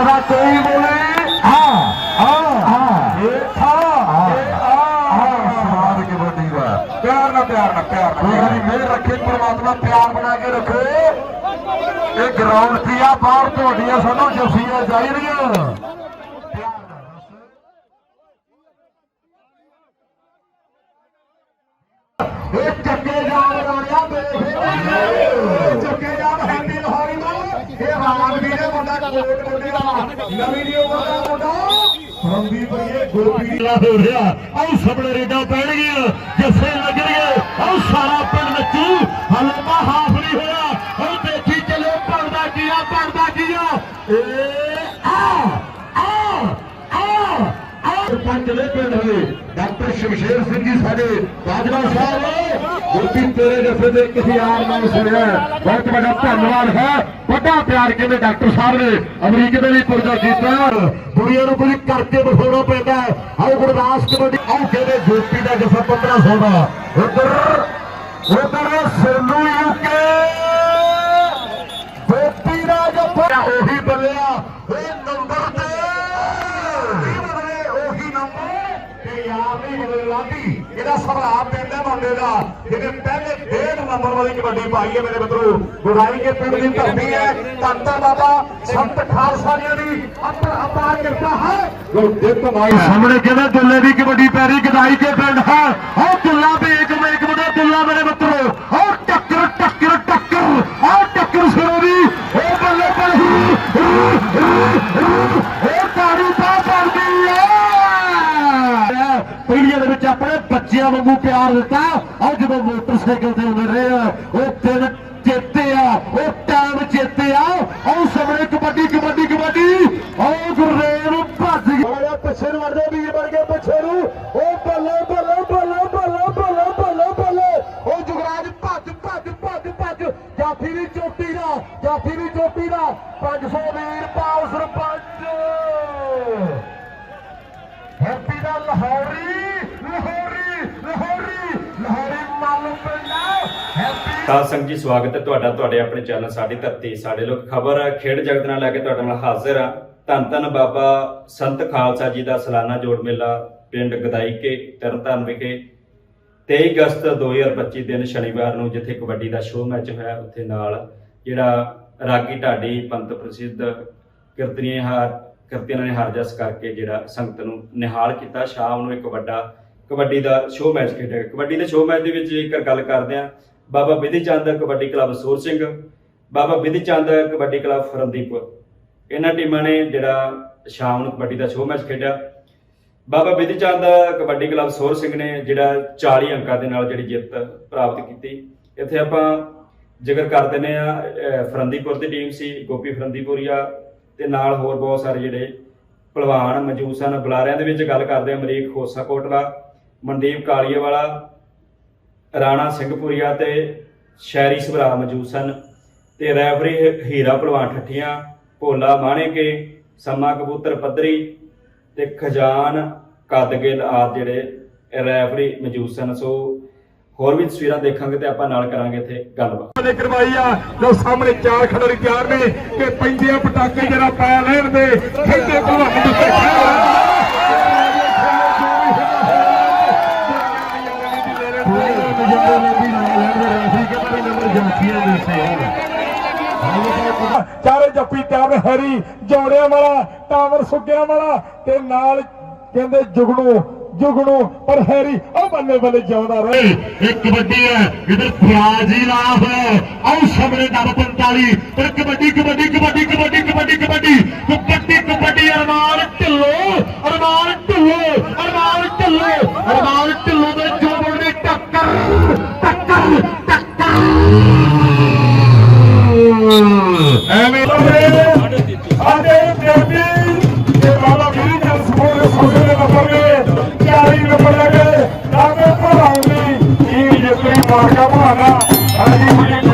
पर्दा कोई बोले? हाँ हाँ हाँ।, हाँ।, हाँ। प्यार ना प्यार ना प्यार मेरी मेहर रखे परमात्मा प्यार बना के रखे। ये ग्राउंड की आ बाहर थोड़िया सानू जसिया चाहिए एक चक्के जा ਕੋਟ ਮੁੰਡੇ ਦਾ ਨਵੀਂ ਨਿਊ ਦਾ ਮੁੰਡਾ ਰੰਦੀ ਪਈਏ ਗੋਪੀ ਲਾ ਹੋ ਰਿਹਾ। ਆਹ ਸਭ ਰੇਡਾਂ ਪੈਣਗੀਆਂ। ਜੱਫੇ ਲੱਗਣਗੇ। ਆਹ ਸਾਰਾ ਪਿੰਡ ਨੱਚੂ। ਡਾਕਟਰ ਸ਼ਮਸ਼ੇਰ ਸਿੰਘ ਜੀ ਸਾਡੇ ਬਾਜਵਾ ਸਾਹਿਬ ਗੋਪੀ ਤੇਰੇ ਜੱਫੇ ਦੇ ਕਿਸੇ ਯਾਰ ਨਾਲ ਸੁਣਿਆ ਬਹੁਤ ਵੱਡਾ ਧੰਨਵਾਦ ਹੈ। ਵੱਡਾ ਪਿਆਰ ਕਹਿੰਦੇ ਡਾਕਟਰ ਸਾਹਿਬ ਨੇ ਅਮਰੀਕਾ ਦੇ ਲਈ ਪੁਰਜਾ ਕੀਤਾ। ਦੁਨੀਆ ਨੂੰ ਕੁਝ ਕਰਕੇ ਵਿਖਾਉਣਾ ਪੈਂਦਾ ਆਓ ਗੁਰਦਾਸ ਕਬੱਡੀ ਆਓ ਕਹਿੰਦੇ ਜੋਤੀ ਦਾ ਜੱਫਾ 1500 ਦਾ। ਉਧਰ ਉਧਰ ਲਾਡੀ ਇਹਦਾ ਸਭਰਾ ਪਿੰਡ ਹੈ ਮੁੰਡੇ ਦਾ। ਜਿਹਨੇ ਪਹਿਲੇ ਡੇਢ ਨੰਬਰ ਵਾਲੀ ਕਬੱਡੀ ਪਾਈ ਹੈ ਮੇਰੇ ਮਿੱਤਰੋ। ਗੁਰਾਈ ਕੇ ਪਿੰਡ ਦੀ ਧਰਤੀ ਹੈ। ਧੰਤਾ ਬਾਬਾ ਸੰਤ ਖਾਲਸਾ ਜੀ ਦੀ ਅਪਰ ਅਪਾਰ ਕਿਰਪਾ ਹੈ। ਜੋ ਦਿੱਤ ਮਾਈ ਸਾਹਮਣੇ ਕਹਿੰਦਾ ਦੁੱਲੇ ਦੀ ਕਬੱਡੀ ਪੈਰੀ ਗਦਾਈ ਕੇ ਪਿੰਡ ਹੈ। ਹੋ ਦੁੱਲਾ ਵੀ। ਬੱਚਿਆਂ ਵਾਂਗੂ ਪਿਆਰ ਦਿੱਤਾ। ਆਹ ਜਦੋਂ ਮੋਟਰਸਾਈਕਲ ਤੇ ਹੁੰਦੇ ਰਹੇ। ਆ ਉਹ ਦਿਨ ਚੇਤੇ ਆ, ਉਹ ਟਾਈਮ ਚੇਤੇ ਆ। ਆਹ ਸਾਹਮਣੇ ਕਬੱਡੀ ਕਬੱਡੀ ਕਬੱਡੀ। ਆਹ ਗੁਰਰੇਵ ਭੱਜ ਗਿਆ ਪਿੱਛੇ ਨੂੰ ਵੜਦੇ ਵੀਰ ਬਣ ਕੇ ਪਿੱਛੇ ਨੂੰ। ਉਹ ਬੱਲੇ ਬੱਲੇ ਬੱਲੇ ਬੱਲੇ ਬੱਲੇ ਬੱਲੇ ਬੱਲੇ। ਉਹ ਜੁਗਰਾਜ ਭੱਜ ਭੱਜ ਭੱਜ ਭੱਜ। ਜਾਫੀ ਦੀ ਚੋਟੀ ਦਾ, ਜਾਫੀ ਦੀ ਚੋਟੀ ਦਾ। 500 ਵੀਰ ਹੈਪੀ ਤਾਂ ਜੀ, ਸਵਾਗਤ ਹੈ ਤੁਹਾਡਾ, ਤੁਹਾਡੇ ਆਪਣੇ ਚੈਨਲ ਸਾਡੀ ਧਰਤੀ, ਸਾਡੇ ਲੋਕ ਖਬਰ ਖੇਡ ਜਗਤ ਨਾਲ ਲੈ ਕੇ ਤੁਹਾਡੇ ਨਾਲ ਹਾਜ਼ਰ ਆ ਧੰਨ ਧੰਨ ਬਾਬਾ ਸੰਤ ਖਾਲਸਾ ਜੀ ਦਾ ਸਾਲਾਨਾ ਜੋੜ ਮੇਲਾ ਪਿੰਡ ਗਦਾਈਕੇ, ਤਰਨਤਾਰਨ ਵਿਖੇ। 23 ਅਗਸਤ 2025 ਦਿਨ ਸ਼ਨੀਵਾਰ ਨੂੰ ਜਿੱਥੇ ਕਬੱਡੀ ਦਾ ਸ਼ੋਅ ਮੈਚ ਹੋਇਆ, ਉੱਥੇ ਨਾਲ ਜਿਹੜਾ ਰਾਗੀ ਢਾਡੀ ਪੰਤ ਪ੍ਰਸਿੱਧ ਕੀਰਤਨੀਏ ਹਾਰ ਕੀਰਤਨਾਂ ਨੇ ਹਾਰ ਜਸ ਕਰਕੇ ਜਿਹੜਾ ਸੰਗਤ ਨੂੰ ਨਿਹਾਲ ਕੀਤਾ। ਸ਼ਾਮ ਨੂੰ ਇੱਕ ਵੱਡਾ ਕਬੱਡੀ ਦਾ ਸ਼ੋਅ ਮੈਚ ਖੇਡਿਆ ਗਿਆ। ਕਬੱਡੀ ਦੇ ਸ਼ੋਅ ਮੈਚ ਦੇ ਵਿੱਚ ਜੇਕਰ ਗੱਲ ਕਰਦੇ ਆ ਬਾਬਾ ਵਿਧੀ ਚੰਦ ਕਬੱਡੀ ਕਲੱਬ ਸੂਰ ਸਿੰਘ, ਬਾਬਾ ਵਿਧੀ ਚੰਦ ਕਬੱਡੀ ਕਲੱਬ ਫਰੰਦੀਪੁਰ ਇਹਨਾਂ ਟੀਮਾਂ ਨੇ ਜਿਹੜਾ ਸ਼ਾਮ ਨੂੰ ਕਬੱਡੀ ਦਾ ਸ਼ੋਅ ਮੈਚ ਖੇਡਿਆ। ਬਾਬਾ ਵਿਧੀ ਚੰਦ ਕਬੱਡੀ ਕਲੱਬ ਸੋਰ ਸਿੰਘ ਨੇ ਜਿਹੜਾ 40 ਅੰਕਾਂ ਦੇ ਨਾਲ ਜਿਹੜੀ ਜਿੱਤ ਪ੍ਰਾਪਤ ਕੀਤੀ। ਇੱਥੇ ਆਪਾਂ ਜ਼ਿਕਰ ਕਰ ਦਿੰਦੇ ਆ ਫਰੰਦੀਪੁਰ ਦੀ ਟੀਮ ਸੀ, ਗੋਪੀ ਫਰੰਦੀਪੁਰੀਆ ਤੇ ਨਾਲ ਹੋਰ ਬਹੁਤ ਸਾਰੇ ਜਿਹੜੇ ਪਹਿਲਵਾਨ ਮੌਜੂਦ ਸਨ ਬੁਲਾਰਿਆਂ ਦੇ ਵਿੱਚ ਗੱਲ ਕਰਦੇ ਆ ਅਮਰੀਕ ਖੋਸਾ ਕੋਟਲਾ, ਮਨਦੀਪ ਕਾਲੀਏਵਾਲਾ ਰਾਣਾ ਸਿੰਘਪੁਰੀਆ ਤੇ ਸ਼ੈਰੀ ਸਭਰਾ ਮੌਜੂਦ ਸਨ ਤੇ ਰੈਫਰੀ ਹੀਰਾ ਪਹਿਲਵਾਨ ਠੱਠੀਆਂ, ਭੋਲਾ ਮਾਣੇਕੇ, ਸਮਾ ਕਬੂਤਰ ਪੱਧਰੀ ਤੇ ਖਜ਼ਾਨ, ਕਦਗਿਲ ਆਦ ਜਿਹੜੇ ਰੈਫਰੀ ਮੌਜੂਦ ਸਨ। ਸੋ ਹੋਰ ਵੀ ਤਸਵੀਰਾਂ ਦੇਖਾਂਗੇ ਤੇ ਆਪਾਂ ਨਾਲ ਕਰਾਂਗੇ ਇੱਥੇ ਗੱਲਬਾਤ। ਨੇ ਕਰਵਾਈ ਆ ਜੋ ਸਾਹਮਣੇ ਚਾਰ ਖਿਡਾਰੀ ਤਿਆਰ ਨੇ ਕਿ ਪੈਂਦੇ ਆ ਪਟਾਕੇ ਜਿਹੜਾ ਪੈ ਲੈਣ ਦੇ, ਖੇਡੇ ਭਲਵਾਨ ਦੇ ਚਾਰੇ ਜੱਫੀ ਤਿਆਰ, ਹੈਰੀ, ਜੋੜਿਆਂ ਵਾਲਾ, ਟਾਵਰ ਸੁੱਗਿਆਂ ਵਾਲਾ ਤੇ ਨਾਲ ਕਹਿੰਦੇ ਜੁਗਣੂ ਜੁਗਣੂ, ਪਰ ਹੈਰੀ, ਉਹ ਬੱਲੇ ਬੱਲੇ ਜਿਉਂਦਾ ਰਹੇ। ਇੱਕ ਕਬੱਡੀ ਹੈ ਇਧਰ ਫਰਾਜੀ ਲਾ ਹੋਇਆ ਆਉ ਸਾਹਮਣੇ ਨੰਬਰ 45 ਪਰ ਕਬੱਡੀ ਕਬੱਡੀ ਕਬੱਡੀ ਕਬੱਡੀ ਕਬੱਡੀ ਕਬੱਡੀ ਕਬੱਡੀ ਕਬੱਡੀ ਅਰਮਾਨ ਢਿੱਲੋ ਅਰਮਾਨ ਢਿੱਲੋ ਅਰਮਾਨ ਢਿੱਲੋ, ਅਰਮਾਨ ਐਵੇਂ ਸਾਡੇ ਦੇਵੀ ਤੇ ਬਾਬਾ ਵੀਰ ਜੀ ਸੋਹਣੇ ਸੋਹਣੇ ਨੰਬਰ ਦੇ ਚਾਰੀ ਨੰਬਰ ਲੱਗੇ ਤਾਂ ਭਰਾਉਣ ਦੀ ਇਹ ਜਿੱਤਰੀ ਮਾਰਕਾ ਭਾਣਾ। ਹਾਂਜੀ